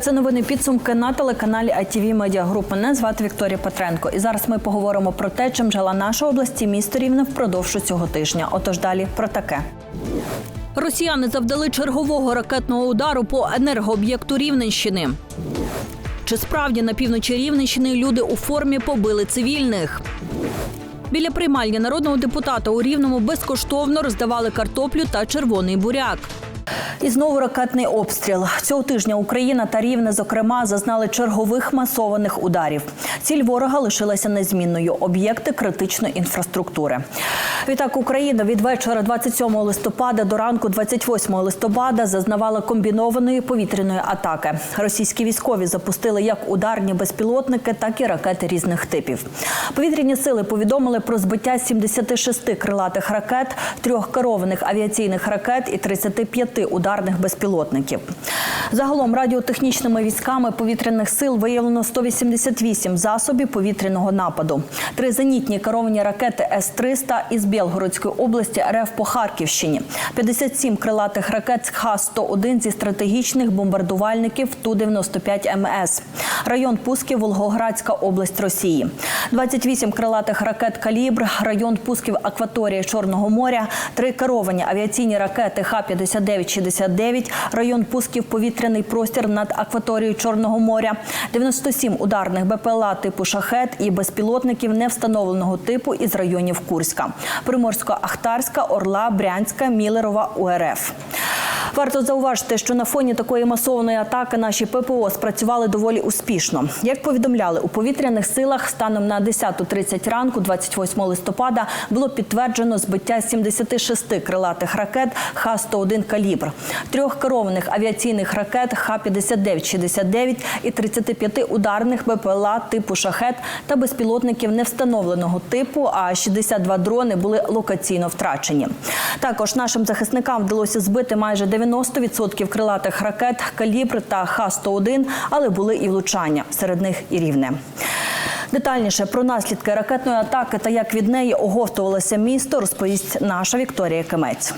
Це новини підсумки на телеканалі ITV Media Group. Мене звати Вікторія Петренко. І зараз ми поговоримо про те, чим жила наша область і місто Рівне впродовж цього тижня. Отож далі про таке. Росіяни завдали чергового ракетного удару по енергооб'єкту Рівненщини. Чи справді на півночі Рівненщини люди у формі побили цивільних? Біля приймальні народного депутата у Рівному безкоштовно роздавали картоплю та червоний буряк. І знову ракетний обстріл. Цього тижня Україна та Рівне, зокрема, зазнали чергових масованих ударів. Ціль ворога лишилася незмінною об'єкти критичної інфраструктури. Відтак Україна від вечора 27 листопада до ранку 28 листопада зазнавала комбінованої повітряної атаки. Російські військові запустили як ударні безпілотники, так і ракети різних типів. Повітряні сили повідомили про збиття 76 крилатих ракет, трьох керованих авіаційних ракет і 35 ударних безпілотників. Загалом радіотехнічними військами повітряних сил виявлено 188 засобів повітряного нападу. Три зенітні керовані ракети С-300 із Білгородської області РФ по Харківщині, 57 крилатих ракет Х-101 зі стратегічних бомбардувальників Ту-95 МС, район Пусків, Волгоградська область Росії, 28 крилатих ракет Калібр, район Пусків, акваторія Чорного моря, три керовані авіаційні ракети Х-59-69, район Пусків, повітряний простір над акваторією Чорного моря, 97 ударних БПЛА типу шахет і безпілотників невстановленого типу із районів Курська, Приморсько-Ахтарська, Орла, Брянська, Мілерова, УРФ. Варто зауважити, що на фоні такої масованої атаки наші ППО спрацювали доволі успішно. Як повідомляли у повітряних силах, станом на 10.30 ранку, 28 листопада, було підтверджено збиття 76 крилатих ракет Х-101 «Калібр», трьох керованих авіаційних ракет Х-59-69 і 35 ударних БПЛА типу «Шахет» та безпілотників невстановленого типу, а 62 дрони були локаційно втрачені. Також нашим захисникам вдалося збити майже 90% крилатих ракет «Калібр» та Х-101, але були і влучання, серед них і рівне. Детальніше про наслідки ракетної атаки та як від неї оговтувалося місто, розповість наша Вікторія Кимець.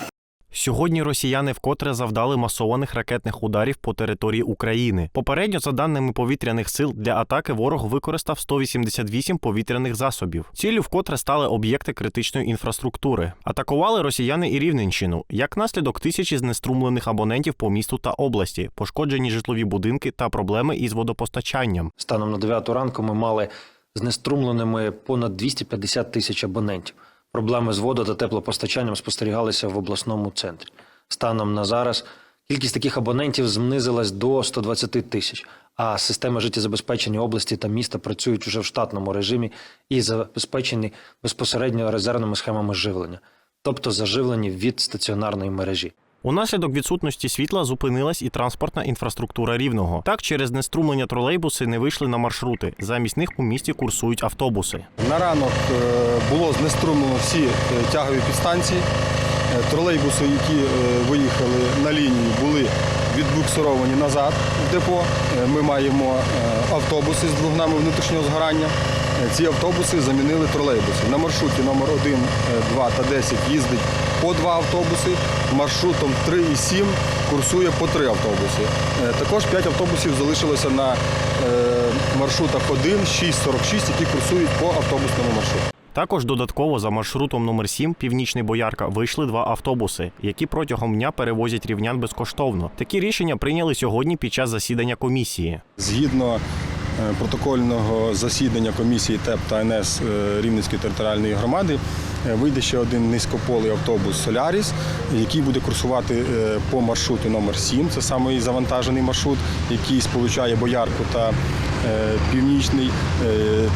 Сьогодні росіяни вкотре завдали масованих ракетних ударів по території України. Попередньо, за даними повітряних сил, для атаки ворог використав 188 повітряних засобів. Ціллю вкотре стали об'єкти критичної інфраструктури. Атакували росіяни і Рівненщину. Як наслідок тисячі знеструмлених абонентів по місту та області, пошкоджені житлові будинки та проблеми із водопостачанням. Станом на 9 ранку ми мали знеструмленими понад 250 тисяч абонентів. Проблеми з водо- та теплопостачанням спостерігалися в обласному центрі. Станом на зараз кількість таких абонентів знизилась до 120 тисяч, а системи життєзабезпечення області та міста працюють уже в штатному режимі і забезпечені безпосередньо резервними схемами живлення, тобто заживлені від стаціонарної мережі. Унаслідок відсутності світла зупинилась і транспортна інфраструктура рівного. Так, через неструмлення тролейбуси не вийшли на маршрути. Замість них у місті курсують автобуси. На ранок е, було знеструмлено всі е, тягові підстанції. Е, Тролейбуси, які виїхали на лінію, були відбуксировані назад в депо. Е, Ми маємо е, автобуси з двигунами внутрішнього згорання. Е, Ці автобуси замінили тролейбуси. На маршруті номер 1, 2 та 10 їздить по два автобуси. Маршрутом 3 і 7 курсує по три автобуси. Також 5 автобусів залишилося на маршрутах 1, 6, 46, які курсують по автобусному маршруту. Також додатково за маршрутом номер 7 Північний Боярка вийшли два автобуси, які протягом дня перевозять рівнян безкоштовно. Такі рішення прийняли сьогодні під час засідання комісії. Згідно е, протокольного засідання комісії ТЕП та НС е, Рівненської територіальної громади е, вийде ще один низькополий автобус Соляріс, який буде курсувати по маршруту номер 7 Це самий завантажений маршрут, який сполучає Боярку та Північний.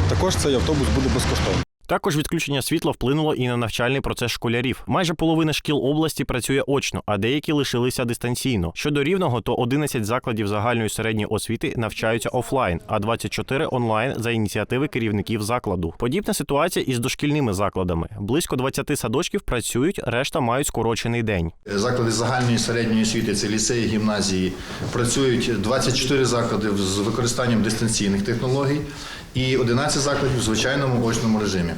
Також цей автобус буде безкоштовний. Також відключення світла вплинуло і на навчальний процес школярів. Майже половина шкіл області працює очно, а деякі лишилися дистанційно. Щодо рівного, то 11 закладів загальної середньої освіти навчаються офлайн, а 24 онлайн за ініціативи керівників закладу. Подібна ситуація із дошкільними закладами. Близько 20 садочків працюють, решта мають скорочений день. Заклади загальної середньої освіти, це ліцеї, гімназії, працюють 24 заклади з використанням дистанційних технологій і 11 закладів в звичайному очному режимі.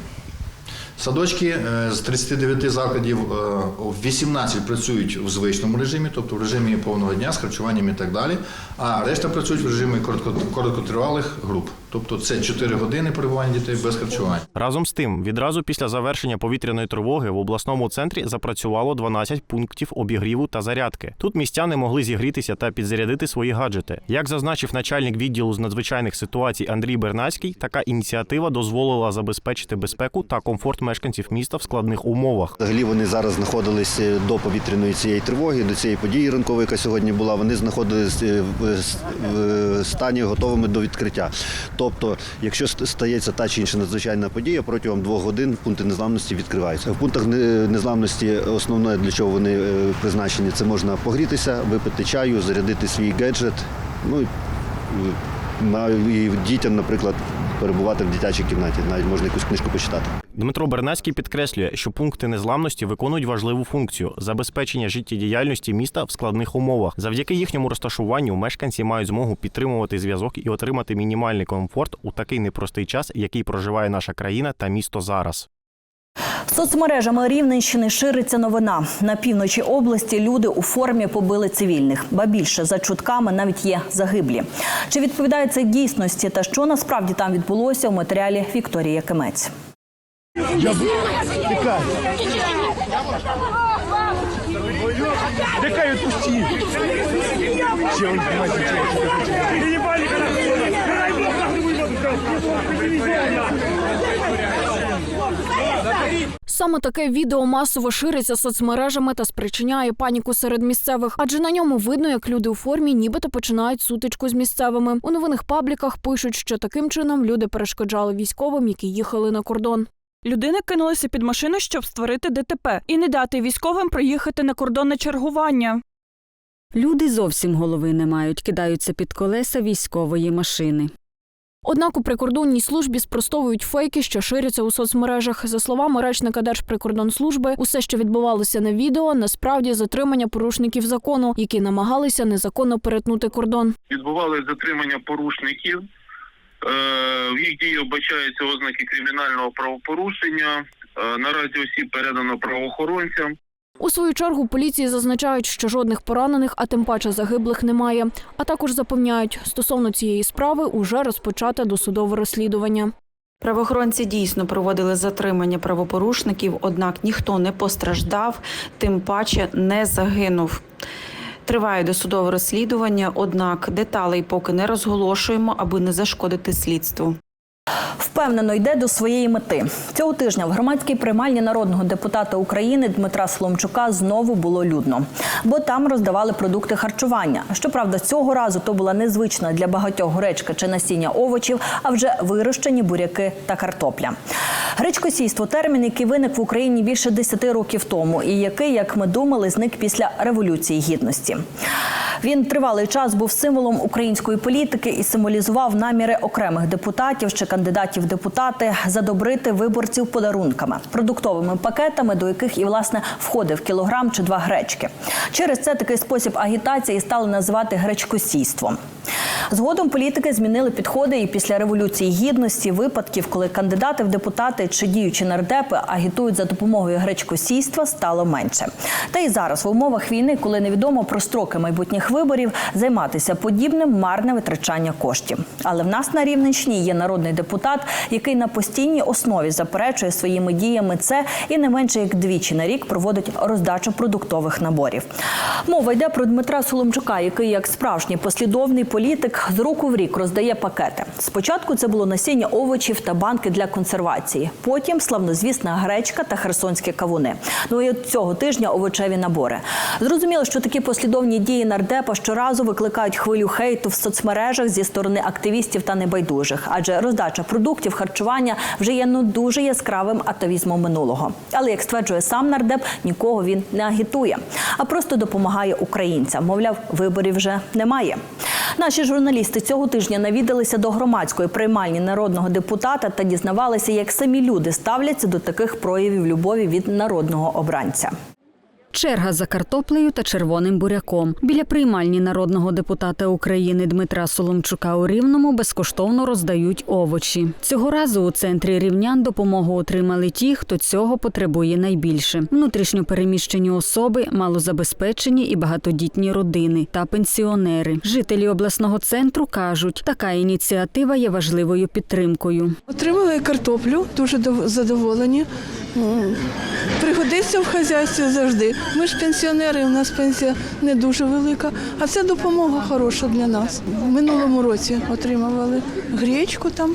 Садочки е, з 39 закладів е, 18 працюють в звичному режимі, тобто в режимі повного дня з харчуванням і так далі. А решта працюють в режимі коротко- короткотривалих груп. Тобто це 4 години перебування дітей без харчування. Разом з тим, відразу після завершення повітряної тривоги в обласному центрі запрацювало 12 пунктів обігріву та зарядки. Тут містяни могли зігрітися та підзарядити свої гаджети. Як зазначив начальник відділу з надзвичайних ситуацій Андрій Бернацький, така ініціатива дозволила забезпечити безпеку та комфорт мешканців міста в складних умовах. Взагалі вони зараз знаходилися до повітряної цієї тривоги, до цієї події ранкової, яка сьогодні була. Вони знаходилися в стані готовими до відкриття. Тобто, якщо стається та чи інша надзвичайна подія, протягом двох годин пункти незламності відкриваються. В пунктах незламності основне для чого вони е, призначені, це можна погрітися, випити чаю, зарядити свій гаджет. Ну е, і дітям, наприклад, перебувати в дитячій кімнаті, навіть можна якусь книжку почитати. Дмитро Бернацький підкреслює, що пункти незламності виконують важливу функцію забезпечення життєдіяльності міста в складних умовах. Завдяки їхньому розташуванню мешканці мають змогу підтримувати зв'язок і отримати мінімальний комфорт у такий непростий час, який проживає наша країна та місто зараз. Соцмережами Рівненщини шириться новина. На півночі області люди у формі побили цивільних. Ба більше за чутками навіть є загиблі. Чи відповідає це дійсності та що насправді там відбулося у матеріалі Вікторії Якимець? Отпусти! Все, он Ты не Саме таке відео масово шириться соцмережами та спричиняє паніку серед місцевих, адже на ньому видно, як люди у формі нібито починають сутичку з місцевими. У новинних пабліках пишуть, що таким чином люди перешкоджали військовим, які їхали на кордон. Людина кинулася під машину, щоб створити ДТП і не дати військовим проїхати на кордонне чергування. Люди зовсім голови не мають, кидаються під колеса військової машини. Однак у прикордонній службі спростовують фейки, що ширяться у соцмережах. За словами речника Держприкордонслужби, усе, що відбувалося на відео, насправді затримання порушників закону, які намагалися незаконно перетнути кордон. відбувалось затримання порушників. Е, В їх дії вбачаються ознаки кримінального правопорушення. Е, Наразі осіб передано правоохоронцям. У свою чергу поліції зазначають, що жодних поранених, а тим паче загиблих немає. А також запевняють, стосовно цієї справи уже розпочате досудове розслідування. Правоохоронці дійсно проводили затримання правопорушників, однак ніхто не постраждав, тим паче не загинув. Триває досудове розслідування, однак деталей поки не розголошуємо, аби не зашкодити слідству. Впевнено йде до своєї мети. Цього тижня в громадській приймальні народного депутата України Дмитра Сломчука знову було людно, бо там роздавали продукти харчування. Щоправда, цього разу то була незвична для багатьох гречка чи насіння овочів, а вже вирощені буряки та картопля. Гречкосійство термін, який виник в Україні більше 10 років тому, і який, як ми думали, зник після революції гідності. Він тривалий час був символом української політики і символізував наміри окремих депутатів чи кандидатів депутати задобрити виборців подарунками, продуктовими пакетами, до яких і власне входив кілограм чи два гречки. Через це такий спосіб агітації стали називати гречкосійством. Згодом політики змінили підходи і після революції гідності випадків, коли кандидати в депутати чи діючі нардепи агітують за допомогою гречкосійства, стало менше. Та й зараз в умовах війни, коли невідомо про строки майбутніх виборів, займатися подібним марне витрачання коштів. Але в нас на Рівненщині є народний депутат, який на постійній основі заперечує своїми діями це і не менше як двічі на рік проводить роздачу продуктових наборів. Мова йде про Дмитра Соломчука, який як справжній послідовний політик з року в рік роздає пакети. Спочатку це було насіння овочів та банки для консервації. Потім славнозвісна гречка та херсонські кавуни. Ну і от цього тижня овочеві набори. Зрозуміло, що такі послідовні дії нардепа щоразу викликають хвилю хейту в соцмережах зі сторони активістів та небайдужих, адже роздача продуктів харчування вже є ну дуже яскравим атавізмом минулого. Але як стверджує сам нардеп, нікого він не агітує, а просто допомагає українцям. Мовляв, виборів вже немає. Наші журналісти цього тижня навідалися до громадської приймальні народного депутата та дізнавалися, як самі люди ставляться до таких проявів любові від народного обранця. Черга за картоплею та червоним буряком. Біля приймальні народного депутата України Дмитра Соломчука у Рівному безкоштовно роздають овочі. Цього разу у центрі рівнян допомогу отримали ті, хто цього потребує найбільше: внутрішньо переміщені особи, малозабезпечені і багатодітні родини та пенсіонери. Жителі обласного центру кажуть, така ініціатива є важливою підтримкою. Отримали картоплю, дуже дов- задоволені. М, Пригодиться в хазяйстві завжди. Ми ж пенсіонери, у нас пенсія не дуже велика, а це допомога хороша для нас. В минулому році отримували гречку там,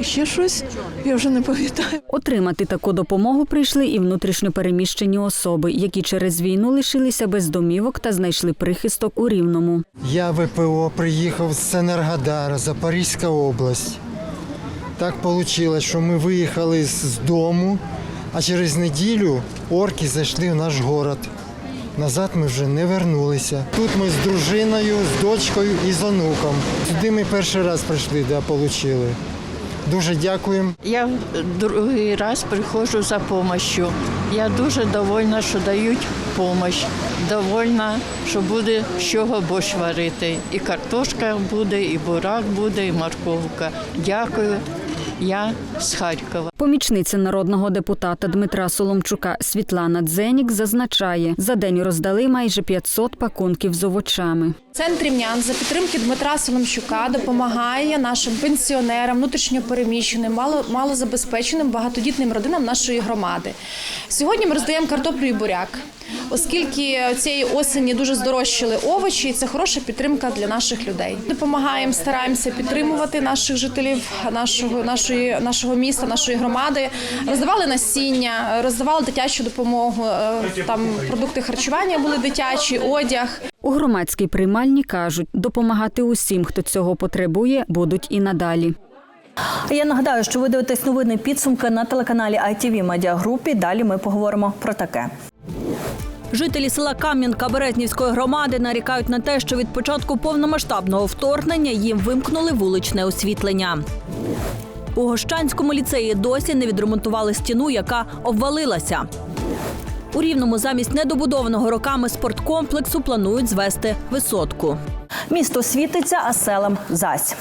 і ще щось, я вже не пам'ятаю. Отримати таку допомогу прийшли і внутрішньо переміщені особи, які через війну лишилися без домівок та знайшли прихисток у Рівному. Я ВПО приїхав з Енергодара, Запорізька область. Так вийшло, що ми виїхали з дому, а через неділю орки зайшли в наш город. Назад ми вже не вернулися. Тут ми з дружиною, з дочкою і з онуком. Сюди ми перший раз прийшли, де отримали. Дуже дякуємо. Я другий раз приходжу за допомогою. Я дуже довольна, що дають допомогу. Довольна, що буде з чого борщ варити. І картошка буде, і бурак буде, і морковка. Дякую. Я з Харкова. Помічниця народного депутата Дмитра Соломчука Світлана Дзенік зазначає, за день роздали майже 500 пакунків з овочами. Центр Рівнян за підтримки Дмитра Соломчука допомагає нашим пенсіонерам, внутрішньопереміщеним, мало, малозабезпеченим, багатодітним родинам нашої громади. Сьогодні ми роздаємо картоплю і буряк, оскільки цієї осені дуже здорожчали овочі, і це хороша підтримка для наших людей. Допомагаємо, стараємося підтримувати наших жителів нашого, нашої, нашого міста, нашої громади. Роздавали насіння, роздавали дитячу допомогу, е, там продукти харчування були дитячі, одяг. У громадській приймальні кажуть, допомагати усім, хто цього потребує, будуть і надалі. Я нагадаю, що ви дивитесь новини підсумки на телеканалі ITV Media Group. Далі ми поговоримо про таке. Жителі села Кам'янка Березнівської громади нарікають на те, що від початку повномасштабного вторгнення їм вимкнули вуличне освітлення. У Гощанському ліцеї досі не відремонтували стіну, яка обвалилася. У рівному замість недобудованого роками спорткомплексу планують звести висотку. Місто світиться, а селам зась.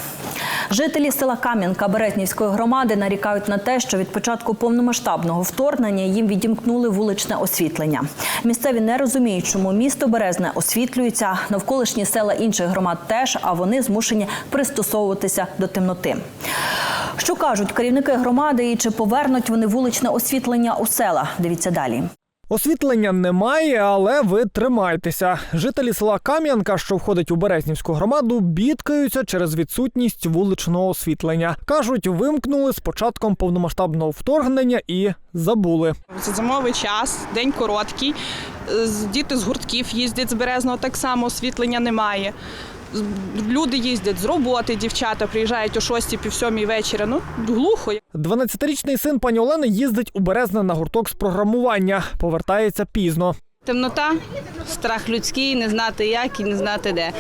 Жителі села Кам'янка Березнівської громади нарікають на те, що від початку повномасштабного вторгнення їм відімкнули вуличне освітлення. Місцеві не розуміють, чому місто Березне освітлюється, навколишні села інших громад теж, а вони змушені пристосовуватися до темноти. Що кажуть керівники громади і чи повернуть вони вуличне освітлення у села? Дивіться далі. Освітлення немає, але ви тримайтеся. Жителі села Кам'янка, що входить у Березнівську громаду, бідкаються через відсутність вуличного освітлення. кажуть, вимкнули з початком повномасштабного вторгнення і забули. Це зимовий час, день короткий. Діти з гуртків їздять з Березного, так само освітлення немає. Люди їздять з роботи, дівчата приїжджають о 6 пів сьомій вечора. Ну, глухо. 12-річний син пані Олени їздить у Березне на гурток з програмування. Повертається пізно. Темнота, страх людський, не знати як і не знати де.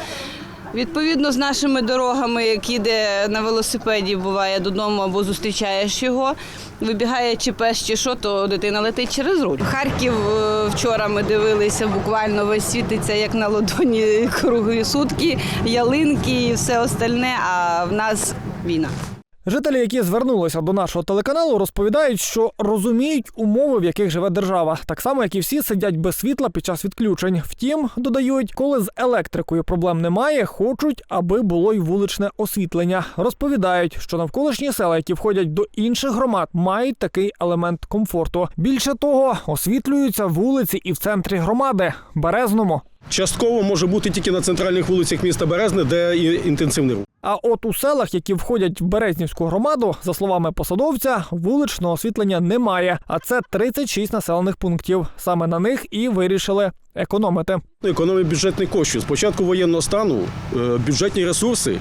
Відповідно, з нашими дорогами, як іде на велосипеді, буває додому або зустрічаєш його, вибігає чи пес, чи що, то дитина летить через руль. Харків е, вчора ми дивилися, буквально весь світиться як на ладоні круглі сутки, ялинки і все остальне, а в нас війна. Жителі, які звернулися до нашого телеканалу, розповідають, що розуміють умови, в яких живе держава, так само як і всі сидять без світла під час відключень. Втім, додають, коли з електрикою проблем немає, хочуть, аби було й вуличне освітлення. Розповідають, що навколишні села, які входять до інших громад, мають такий елемент комфорту. Більше того, освітлюються вулиці і в центрі громади Березному. Частково може бути тільки на центральних вулицях міста Березне, де інтенсивний рух. А от у селах, які входять в Березнівську громаду, за словами посадовця, вуличного освітлення немає. А це 36 населених пунктів. Саме на них і вирішили економити. Економія бюджетних коштів. З початку воєнного стану е, бюджетні ресурси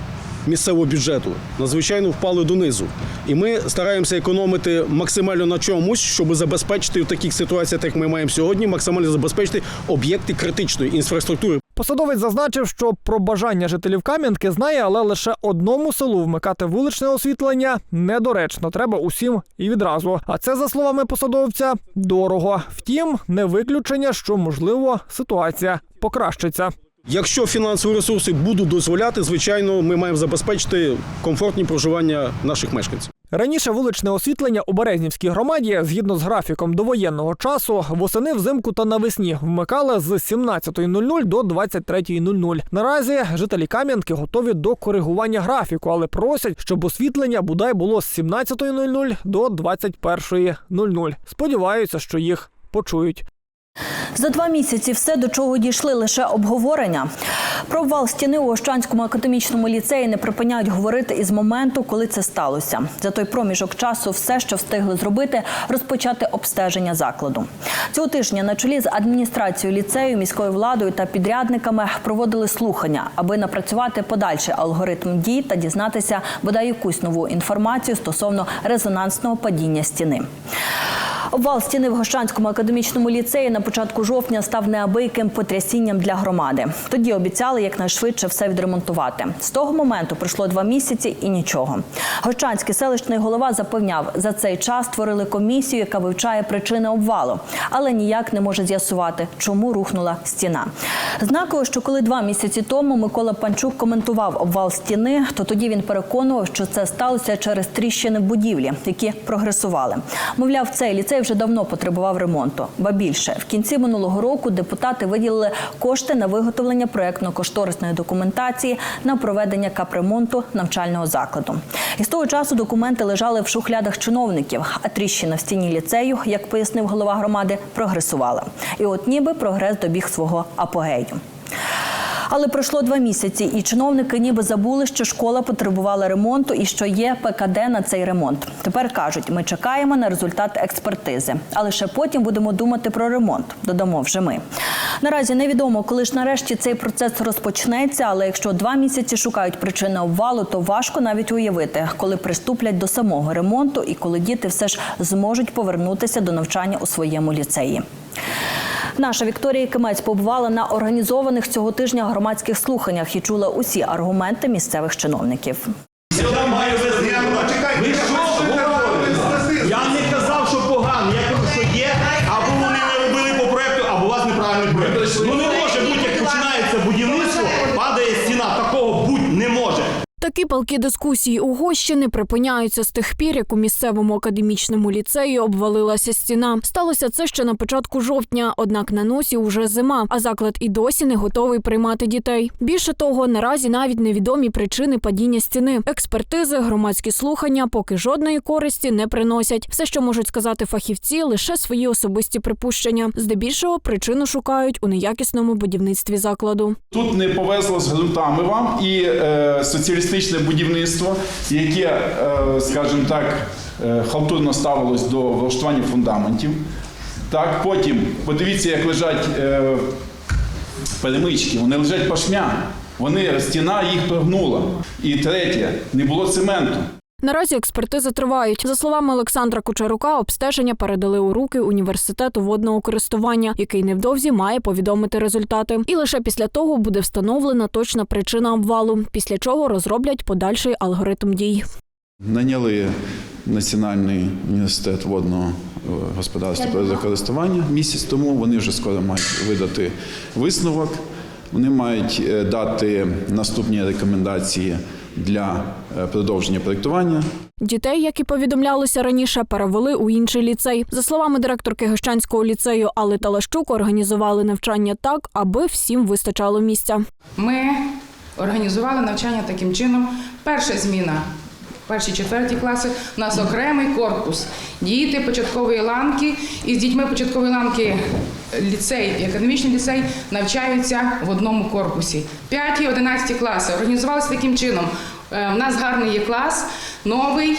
місцевого бюджету надзвичайно впали донизу. І ми стараємося економити максимально на чомусь, щоб забезпечити в таких ситуаціях, як ми маємо сьогодні, максимально забезпечити об'єкти критичної інфраструктури. Посадовець зазначив, що про бажання жителів Кам'янки знає, але лише одному селу вмикати вуличне освітлення недоречно. Треба усім і відразу. А це, за словами посадовця, дорого. Втім, не виключення, що можливо ситуація покращиться. Якщо фінансові ресурси будуть дозволяти, звичайно, ми маємо забезпечити комфортні проживання наших мешканців. Раніше вуличне освітлення у Березнівській громаді, згідно з графіком довоєнного часу, восени взимку та навесні вмикали з 17.00 до 23.00. Наразі жителі Кам'янки готові до коригування графіку, але просять, щоб освітлення бодай було з 17.00 до 21.00. Сподіваються, що їх почують. За два місяці все, до чого дійшли, лише обговорення. Про обвал стіни у Ощанському академічному ліцеї не припиняють говорити із моменту, коли це сталося. За той проміжок часу все, що встигли зробити, розпочати обстеження закладу. Цього тижня на чолі з адміністрацією ліцею, міською владою та підрядниками проводили слухання, аби напрацювати подальший алгоритм дій та дізнатися бодай якусь нову інформацію стосовно резонансного падіння стіни. Обвал стіни в Гощанському академічному ліцеї на початку жовтня став неабияким потрясінням для громади. Тоді обіцяли якнайшвидше все відремонтувати. З того моменту пройшло два місяці і нічого. Гощанський селищний голова запевняв, за цей час створили комісію, яка вивчає причини обвалу, але ніяк не може з'ясувати, чому рухнула стіна. Знаково, що коли два місяці тому Микола Панчук коментував обвал стіни, то тоді він переконував, що це сталося через тріщини будівлі, які прогресували. Мовляв, цей ліцей вже давно потребував ремонту. Ба більше в кінці минулого року депутати виділили кошти на виготовлення проєктно-кошторисної документації на проведення капремонту навчального закладу. І з того часу документи лежали в шухлядах чиновників, а тріщина в стіні ліцею, як пояснив голова громади, прогресувала. І от ніби прогрес добіг свого апогею. Але пройшло два місяці, і чиновники ніби забули, що школа потребувала ремонту і що є ПКД на цей ремонт. Тепер кажуть, ми чекаємо на результат експертизи, а лише потім будемо думати про ремонт. Додамо вже ми. Наразі невідомо, коли ж нарешті цей процес розпочнеться. Але якщо два місяці шукають причини обвалу, то важко навіть уявити, коли приступлять до самого ремонту і коли діти все ж зможуть повернутися до навчання у своєму ліцеї. Наша Вікторія Кимець побувала на організованих цього тижня громадських слуханнях і чула усі аргументи місцевих чиновників. Такі палкі дискусії у припиняються з тих пір, як у місцевому академічному ліцеї обвалилася стіна. Сталося це ще на початку жовтня, однак на носі уже зима, а заклад і досі не готовий приймати дітей. Більше того, наразі навіть невідомі причини падіння стіни. Експертизи, громадські слухання поки жодної користі не приносять. Все, що можуть сказати фахівці, лише свої особисті припущення. Здебільшого причину шукають у неякісному будівництві закладу. Тут не повезло з ґрунтами вам і е, соціалістичне будівництво, яке, е, скажімо так, е, халтурно ставилось до влаштування фундаментів. Так, потім подивіться, як лежать е, перемички, вони лежать пашмя. Вони стіна їх прогнула. І третє, не було цементу. Наразі експертизи тривають. За словами Олександра Кучерука, обстеження передали у руки університету водного користування, який невдовзі має повідомити результати. І лише після того буде встановлена точна причина обвалу, після чого розроблять подальший алгоритм дій. Наняли Національний університет водного е, господарства та користування місяць тому. Вони вже скоро мають видати висновок. Вони мають е, дати наступні рекомендації для е, продовження проєктування. Дітей, як і повідомлялося раніше, перевели у інший ліцей. За словами директорки Гощанського ліцею Алли Талащук, організували навчання так, аби всім вистачало місця. Ми організували навчання таким чином. Перша зміна. Перші четверті класи у нас окремий корпус. Діти початкової ланки і з дітьми початкової ланки ліцей і академічний ліцей навчаються в одному корпусі. П'яті, одинадцяті класи організувалися таким чином. Е, У нас гарний є клас, новий.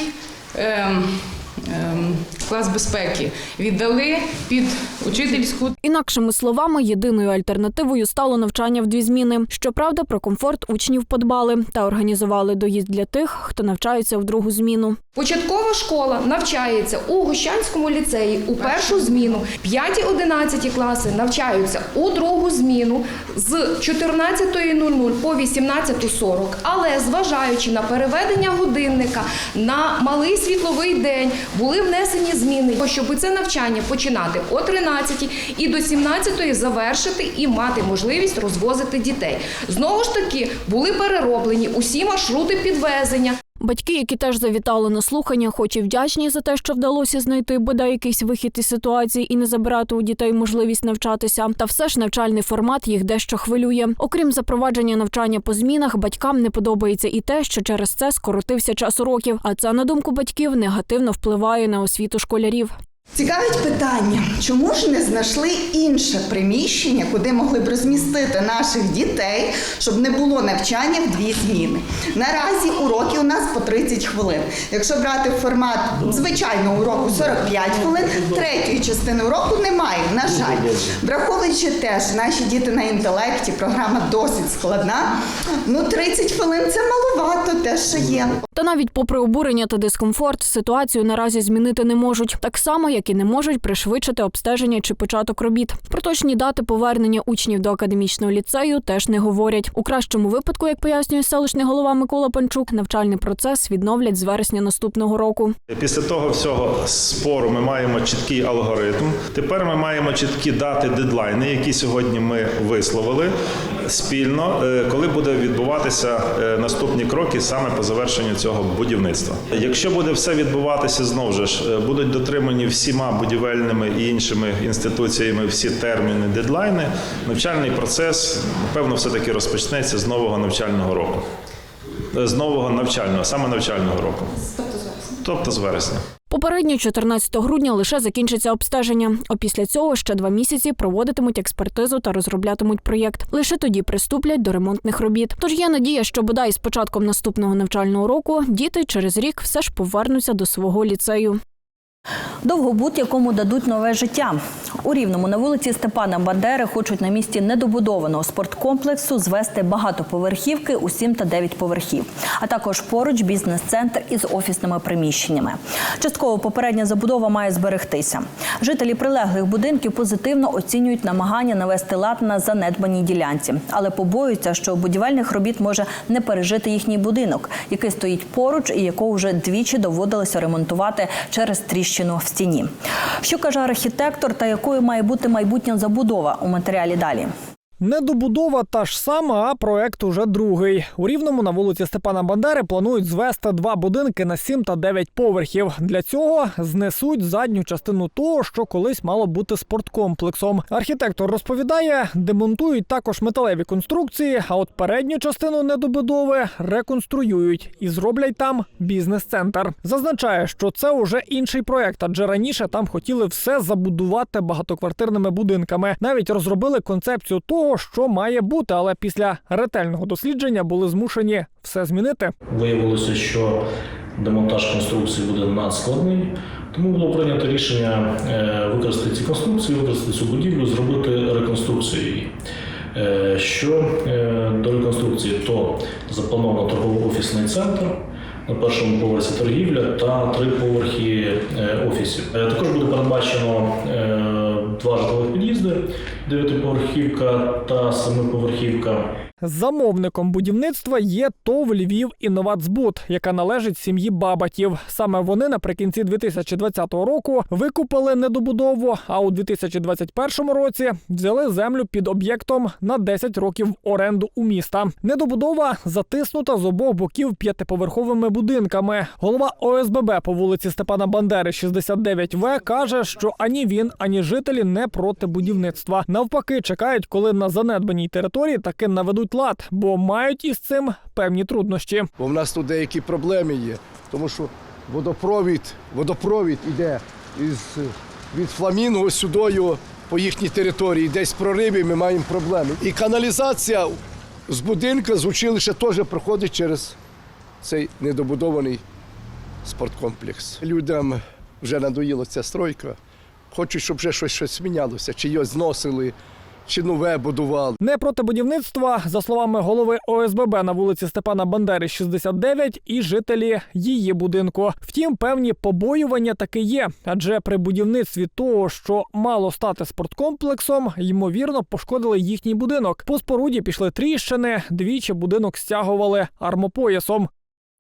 Ем, клас безпеки. Віддали під учительську Інакшими словами, єдиною альтернативою стало навчання в дві зміни. Щоправда, про комфорт учнів подбали та організували доїзд для тих, хто навчається в другу зміну. Початкова школа навчається у Гощанському ліцеї у першу зміну. 5-11 класи навчаються у другу зміну з 14.00 по 18.40. Але зважаючи на переведення годинника на малий світловий день, були внесені зміни, щоб це навчання починати о 13 і до 17 завершити і мати можливість розвозити дітей. Знову ж таки були перероблені усі маршрути підвезення. Батьки, які теж завітали на слухання, хоч і вдячні за те, що вдалося знайти бодай якийсь вихід із ситуації і не забирати у дітей можливість навчатися. Та все ж навчальний формат їх дещо хвилює. Окрім запровадження навчання по змінах, батькам не подобається і те, що через це скоротився час уроків. А це, на думку батьків, негативно впливає на освіту школярів. Цікавить питання, чому ж не знайшли інше приміщення, куди могли б розмістити наших дітей, щоб не було навчання в дві зміни. Наразі уроки у нас по 30 хвилин. Якщо брати формат звичайного уроку 45 хвилин, третьої частини уроку немає, на жаль. Враховуючи теж наші діти на інтелекті, програма досить складна. Ну 30 хвилин це маловато, те, що є. Та навіть попри обурення та дискомфорт, ситуацію наразі змінити не можуть, так само як і не можуть пришвидшити обстеження чи початок робіт. Про точні дати повернення учнів до академічного ліцею теж не говорять. У кращому випадку, як пояснює селищний голова Микола Панчук, навчальний процес відновлять з вересня наступного року. Після того всього спору ми маємо чіткий алгоритм. Тепер ми маємо чіткі дати дедлайни, які сьогодні ми висловили спільно, е, коли буде відбуватися е, наступні кроки саме по завершенню цього будівництва. Якщо буде все відбуватися знову ж, е, будуть дотримані всіма будівельними і іншими інституціями всі терміни, дедлайни. Навчальний процес напевно все таки розпочнеться з нового навчального року. З нового навчального, саме навчального року. Тобто з вересня. Попередньо 14 грудня лише закінчиться обстеження. А після цього ще два місяці проводитимуть експертизу та розроблятимуть проєкт. Лише тоді приступлять до ремонтних робіт. Тож є надія, що бодай з початком наступного навчального року діти через рік все ж повернуться до свого ліцею. Довгобут, якому дадуть нове життя. У Рівному на вулиці Степана Бандери хочуть на місці недобудованого спорткомплексу звести багатоповерхівки у 7 та 9 поверхів, а також поруч бізнес-центр із офісними приміщеннями. Частково попередня забудова має зберегтися. Жителі прилеглих будинків позитивно оцінюють намагання навести лад на занедбаній ділянці, але побоюються, що будівельних робіт може не пережити їхній будинок, який стоїть поруч і якого вже двічі доводилося ремонтувати через тріщину в стіні. Що каже архітектор та якою має бути майбутня забудова у матеріалі далі? Недобудова та ж сама, а проект уже другий. У Рівному на вулиці Степана Бандери планують звести два будинки на 7 та 9 поверхів. Для цього знесуть задню частину того, що колись мало бути спорткомплексом. Архітектор розповідає, демонтують також металеві конструкції, а от передню частину недобудови реконструюють і зроблять там бізнес-центр. Зазначає, що це уже інший проект, адже раніше там хотіли все забудувати багатоквартирними будинками. Навіть розробили концепцію того, що має бути, але після ретельного дослідження були змушені все змінити. Виявилося, що демонтаж конструкції буде надскладний, тому було прийнято рішення е, використати ці конструкції, використати цю будівлю, зробити реконструкцію її. Е, Що е, до реконструкції, то заплановано торгово-офісний центр. На першому поверсі торгівля та три поверхи офісів. Також буде передбачено два житлових під'їзди: дев'ятиповерхівка та семиповерхівка. Замовником будівництва є ТОВ Львів Інновацбуд, яка належить сім'ї Бабатів. Саме вони наприкінці 2020 року викупили недобудову, а у 2021 році взяли землю під об'єктом на 10 років оренду у міста. Недобудова затиснута з обох боків п'ятиповерховими будинками. Голова ОСББ по вулиці Степана Бандери, 69В, каже, що ані він, ані жителі не проти будівництва. Навпаки, чекають, коли на занедбаній території таки наведуть лад, бо мають із цим певні труднощі. Бо в нас тут деякі проблеми є, тому що водопровід, водопровід іде із, від Фламінго сюдою по їхній території, десь прориви ми маємо проблеми. І каналізація з будинку, з училища теж проходить через цей недобудований спорткомплекс. Людям вже надоїла ця стройка. Хочуть, щоб вже щось, щось мінялося, чи його зносили, чи нове будували. Не проти будівництва, за словами голови ОСББ на вулиці Степана Бандери, 69, і жителі її будинку. Втім, певні побоювання таки є, адже при будівництві того, що мало стати спорткомплексом, ймовірно пошкодили їхній будинок. По споруді пішли тріщини, двічі будинок стягували армопоясом.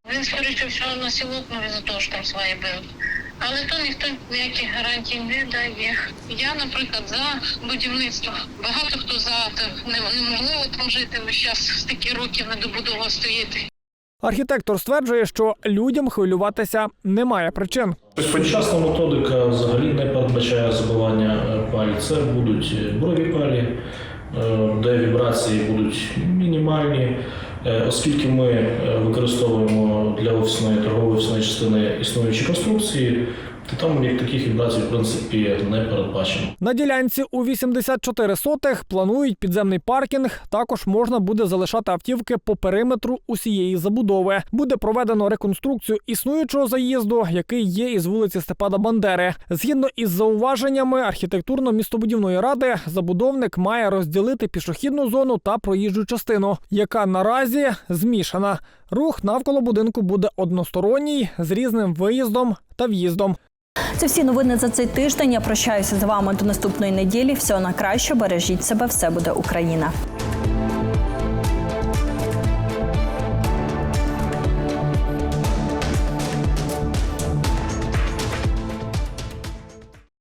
Він, скоріше всього, на село за того, що там свої беруть. Але то ніхто ніяких гарантій не дає. Я, наприклад, за будівництво. Багато хто за не- неможливо там жити весь час стільки років недобудова стоїти. Архітектор стверджує, що людям хвилюватися немає причин. Сучасна методика взагалі не передбачає забивання е, палі. Це будуть бурові палі, е, де вібрації будуть мінімальні. Е, Оскільки ми е, використовуємо для офісної торгової офісної частини існуючі конструкції, то там як таких вібрацій в принципі не передбачено. На ділянці у 84 сотих планують підземний паркінг. Також можна буде залишати автівки по периметру усієї забудови. Буде проведено реконструкцію існуючого заїзду, який є із вулиці Степана Бандери. Згідно із зауваженнями архітектурно-містобудівної ради, забудовник має розділити пішохідну зону та проїжджу частину, яка наразі змішана. Рух навколо будинку буде односторонній з різним виїздом та в'їздом. Це всі новини за цей тиждень. Я прощаюся з вами до наступної неділі. Всього на краще. Бережіть себе. Все буде Україна.